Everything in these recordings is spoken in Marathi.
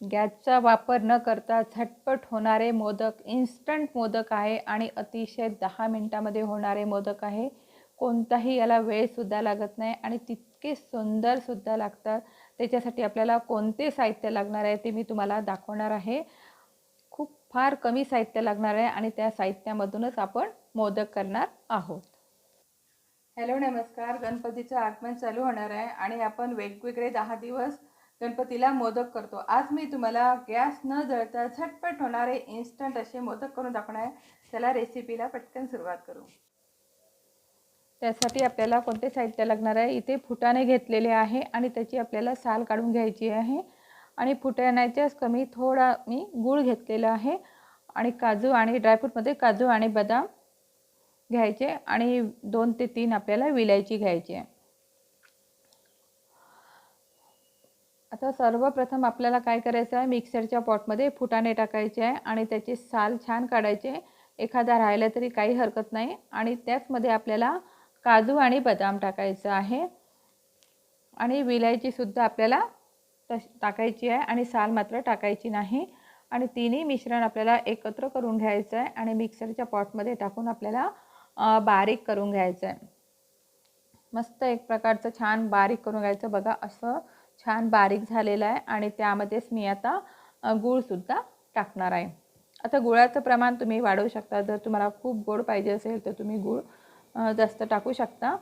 गॅसचा वापर न करता झटपट होणारे मोदक इन्स्टंट मोदक आहे आणि अतिशय दहा मिनटामध्ये होणारे मोदक आहे. कोणताही याला वेळसुद्धा लागत नाही आणि तितके सुंदरसुद्धा लागतात. त्याच्यासाठी आपल्याला कोणते साहित्य लागणार आहे ते मी तुम्हाला दाखवणार आहे. खूप फार कमी साहित्य लागणार आहे आणि त्या साहित्यामधूनच आपण मोदक करणार आहोत. हॅलो नमस्कार. गणपतीचं आगमन चालू होणार आहे आणि आपण वेगवेगळे दहा दिवस गणपतीला मोदक करतो. आज मी तुम्हाला गॅस न जळता झटपट होणारे इन्स्टंट असे मोदक करून दाखवणार आहे. त्याला रेसिपीला पटकन सुरुवात करू. त्यासाठी आपल्याला कोणते साहित्य लागणार आहे? इथे फुटाणे घेतलेले आहे आणि त्याची आपल्याला साल काढून घ्यायची आहे. आणि फुटाण्याच्याच कमी थोडा मी गूळ घेतलेला आहे. आणि काजू आणि ड्रायफ्रूटमध्ये काजू आणि बदाम घ्यायचे आणि दोन ते तीन आपल्याला विलायची घ्यायची आहे. आता सर्वप्रथम आपल्याला काय करायचं आहे? मिक्सरच्या पॉटमध्ये फुटाणे टाकायचे आहे आणि त्याचे साल छान काढायचे. एखादा राहिला तरी काही हरकत नाही आणि त्याचमध्ये आपल्याला काजू आणि बदाम टाकायचं आहे. आणि विलायचीसुद्धा आपल्याला तश टाकायची आहे आणि साल मात्र टाकायची नाही. आणि तिन्ही मिश्रण आपल्याला एकत्र करून घ्यायचं आहे आणि मिक्सरच्या पॉटमध्ये टाकून आपल्याला बारीक करून घ्यायचं आहे. मस्त एक प्रकारचं छान बारीक करून घ्यायचं. बघा असं छान बारीक झालेला आहे आणि त्यामध्येच मी आता गूळसुद्धा टाकणार आहे. आता गुळाचं प्रमाण तुम्ही वाढवू शकता. जर तुम्हाला खूप गोड पाहिजे असेल तर तुम्ही गूळ जास्त टाकू शकता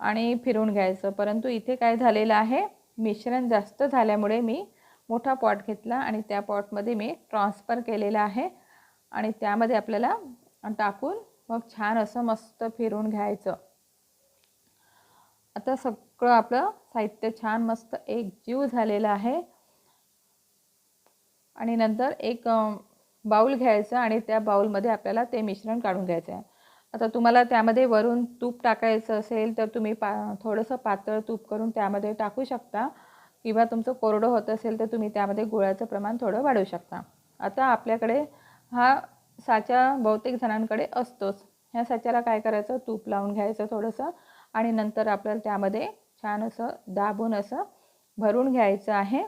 आणि फिरवून घ्यायचं. परंतु इथे काय झालेलं आहे मिश्रण जास्त झाल्यामुळे मी मोठा पॉट घेतला आणि त्या पॉटमध्ये मी ट्रान्सफर केलेला आहे आणि त्यामध्ये आपल्याला टाकून मग छान असं मस्त फिरून घ्यायचं. आता सगळं आपलं साहित्य छान मस्त एक जीव झालेला आहे. आणि नंतर एक बाऊल घ्यायचं आणि त्या बाऊलमध्ये आपल्याला ते मिश्रण काढून घ्यायचं आहे. आता तुम्हाला त्यामध्ये वरून तूप टाकायचं असेल तर तुम्ही पा थोडंसं पातळ तूप करून त्यामध्ये टाकू शकता. किंवा तुमचं कोरडं होत असेल तर तुम्ही त्यामध्ये गुळाचं प्रमाण थोडं वाढवू शकता. आता आपल्याकडे हा साचा बहुतेक जणांकडे असतोच. ह्या साच्याला काय करायचं? तूप लावून घ्यायचं थोडंसं. आणि नंतर आपल्याला त्यामध्ये छान असं दाबून असं भरून घ्यायचं आहे.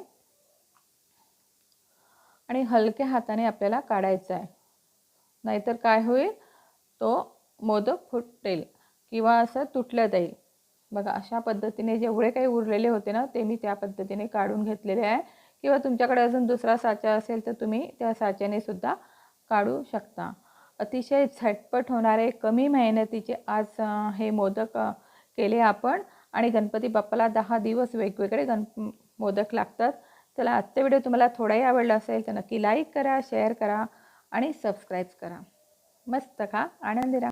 आणि हलक्या हाताने आपल्याला काढायचं आहे. नाहीतर काय होईल? तो मोदक फुटेल किंवा असं तुटलं जाईल. बघा अशा पद्धतीने जेवढे काही उरलेले होते ना ते मी त्या पद्धतीने काढून घेतलेले आहे. किंवा तुमच्याकडे अजून दुसरा साचा असेल तर तुम्ही त्या साच्याने सुद्धा काढू शकता. अतिशय झटपट होणारे कमी मेहनतीचे आज हे मोदक केले आपण. आणि गणपती बाप्पाला दहा दिवस वेगवेगळे गण मोदक लागतात. चला आजचा व्हिडिओ तुम्हाला थोडाही आवडला असेल तर नक्की लाईक करा शेअर करा आणि सबस्क्राईब करा. मस्त का आनंदी राहा.